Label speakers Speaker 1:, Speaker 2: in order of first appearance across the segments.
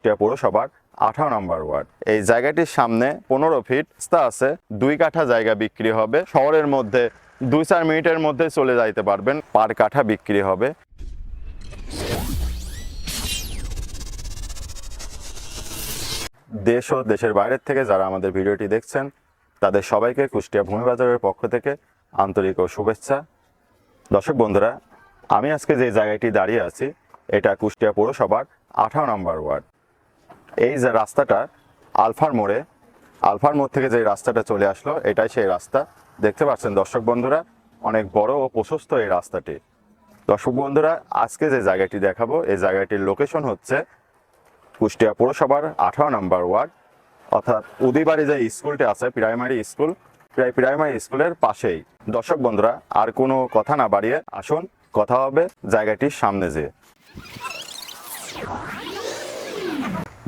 Speaker 1: কুষ্টিয়া পৌরসভার আঠারো নম্বর ওয়ার্ড। এই জায়গাটির সামনে পনেরো ফিট রাস্তা আছে, দুই কাঠা জায়গা বিক্রি হবে। শহরের মধ্যে দুই চার মিনিটের মধ্যে চলে যাইতে পারবেন, পার কাঠা বিক্রি হবে। দেশ ও দেশের বাইরের থেকে যারা আমাদের ভিডিওটি দেখছেন, তাদের সবাইকে কুষ্টিয়া ভূমি বাজারের পক্ষ থেকে আন্তরিক ও শুভেচ্ছা। দর্শক বন্ধুরা, আমি আজকে যে জায়গাটি দাঁড়িয়ে আছি, এটা কুষ্টিয়া পৌরসভার আঠারো নম্বর ওয়ার্ড। এই যে রাস্তাটা, আলফার মোড়ে, আলফার মোড় থেকে যে রাস্তাটা চলে আসলো, এটাই সেই রাস্তা। দেখতে পাচ্ছেন দর্শক বন্ধুরা, অনেক বড় ও প্রশস্ত এই রাস্তাটি। দর্শক বন্ধুরা, আজকে যে জায়গাটি দেখাবো, এই জায়গাটির লোকেশন হচ্ছে কুষ্টিয়া পৌরসভার আঠারো নম্বর ওয়ার্ড, অর্থাৎ উদিবাড়ি যে স্কুলটি আছে, প্রাইমারি স্কুল, প্রায় প্রাইমারি স্কুলের পাশেই। দর্শক বন্ধুরা, আর কোনো কথা না বাড়িয়ে আসুন, কথা হবে জায়গাটির সামনে যেয়ে।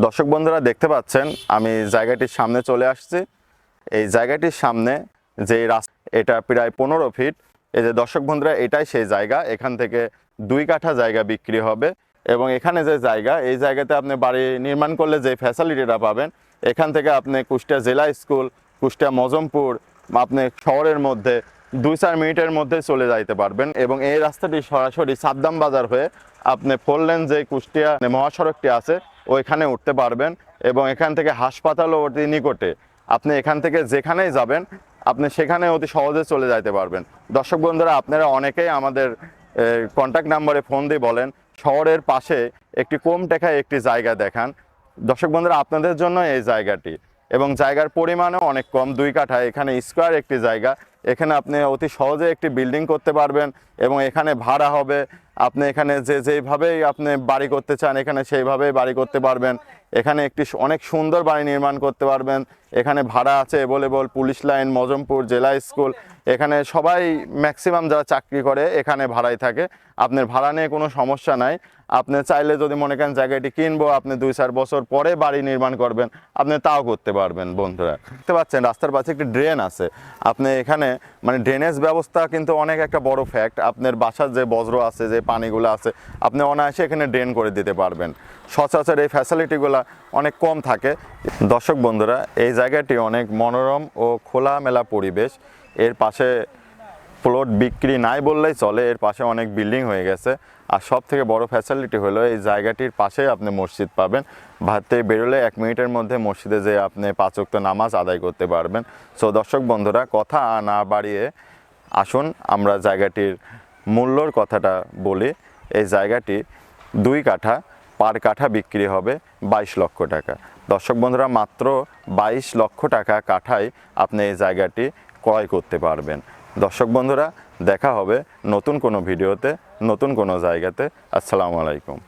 Speaker 1: দর্শক বন্ধুরা দেখতে পাচ্ছেন, আমি জায়গাটির সামনে চলে আসছি। এই জায়গাটির সামনে যে রাস্তা এটা প্রায় পনেরো ফিট। এই যে দর্শক বন্ধুরা, এটাই সেই জায়গা। এখান থেকে দুই কাঠা জায়গা বিক্রি হবে এবং এখানে যে জায়গা, এই জায়গাতে আপনি বাড়ি নির্মাণ করলে যে ফ্যাসিলিটিটা পাবেন, এখান থেকে আপনি কুষ্টিয়া জেলা স্কুল, কুষ্টিয়া মজমপুর, আপনি শহরের মধ্যে দুই চার মিনিটের মধ্যে চলে যাইতে পারবেন এবং এই রাস্তাটি সরাসরি সাদ্দাম বাজার হয়ে আপনি ফোর লেন যে কুষ্টিয়া মহাসড়কটি আছে, ওইখানে উঠতে পারবেন এবং এখান থেকে হাসপাতালও অতি নিকটে। আপনি এখান থেকে যেখানেই যাবেন, আপনি সেখানে অতি সহজে চলে যাইতে পারবেন। দর্শক বন্ধুরা, আপনারা অনেকেই আমাদের কন্ট্যাক্ট নাম্বারে ফোন দিয়ে বলেন, শহরের পাশে একটি কম টেকায় একটি জায়গা দেখান। দর্শক বন্ধুরা, আপনাদের জন্য এই জায়গাটি এবং জায়গার পরিমাণও অনেক কম, দুই কাঠা। এখানে স্কোয়ার একটি জায়গা এখানে আপনি অতি সহজে একটি বিল্ডিং করতে পারবেন এবং এখানে ভাড়া হবে। আপনি এখানে যে যেইভাবেই আপনি বাড়ি করতে চান, এখানে সেইভাবেই বাড়ি করতে পারবেন। এখানে একটি অনেক সুন্দর বাড়ি নির্মাণ করতে পারবেন। এখানে ভাড়া আছে অ্যাভেলেবল পুলিশ লাইন মজমপুর জেলা স্কুল। এখানে সবাই ম্যাক্সিমাম যারা চাকরি করে, এখানে ভাড়াই থাকে। আপনার ভাড়া নিয়ে কোনো সমস্যা নাই। আপনি চাইলে যদি মনে করেন জায়গাটি কিনবো, আপনি দুই চার বছর পরে বাড়ি নির্মাণ করবেন, আপনি তাও করতে পারবেন বন্ধুরা। দেখতে পাচ্ছেন, রাস্তার পাশে একটি ড্রেন আছে। আপনি এখানে মানে ড্রেনেজ ব্যবস্থা কিন্তু অনেক একটা বড় ফ্যাক্ট আপনার বাসার যে বজ্র আছে, যে পানিগুলো আছে, আপনি অনায়াসে এখানে ড্রেন করে দিতে পারবেন। সচরাচর এই ফ্যাসিলিটিগুলো অনেক কম থাকে। দর্শক বন্ধুরা, এই জায়গাটি অনেক মনোরম ও খোলামেলা পরিবেশ। এর পাশে প্লট বিক্রি নাই বললেই চলে, এর পাশে অনেক বিল্ডিং হয়ে গেছে। আর সব থেকে বড় ফ্যাসিলিটি হলো এই জায়গাটির পাশেই আপনি মসজিদ পাবেন। ভাতে বেরোলে এক মিনিটের মধ্যে মসজিদে যে আপনি পাঁচক্ত নামাজ আদায় করতে পারবেন। সো দর্শক বন্ধুরা, কথা না বাড়িয়ে আসুন, আমরা জায়গাটির মূল্যর কথাটা বলি। এই জায়গাটি দুই কাঠা, পার কাঠা বিক্রি হবে বাইশ লক্ষ টাকা। দর্শক বন্ধুরা, মাত্র বাইশ লক্ষ টাকা কাঠায় আপনি এই জায়গাটি ক্রয় করতে পারবেন। দর্শক বন্ধুরা দেখা হবে নতুন কোনো ভিডিওতে নতুন কোনো জায়গাতে। আসসালামু আলাইকুম।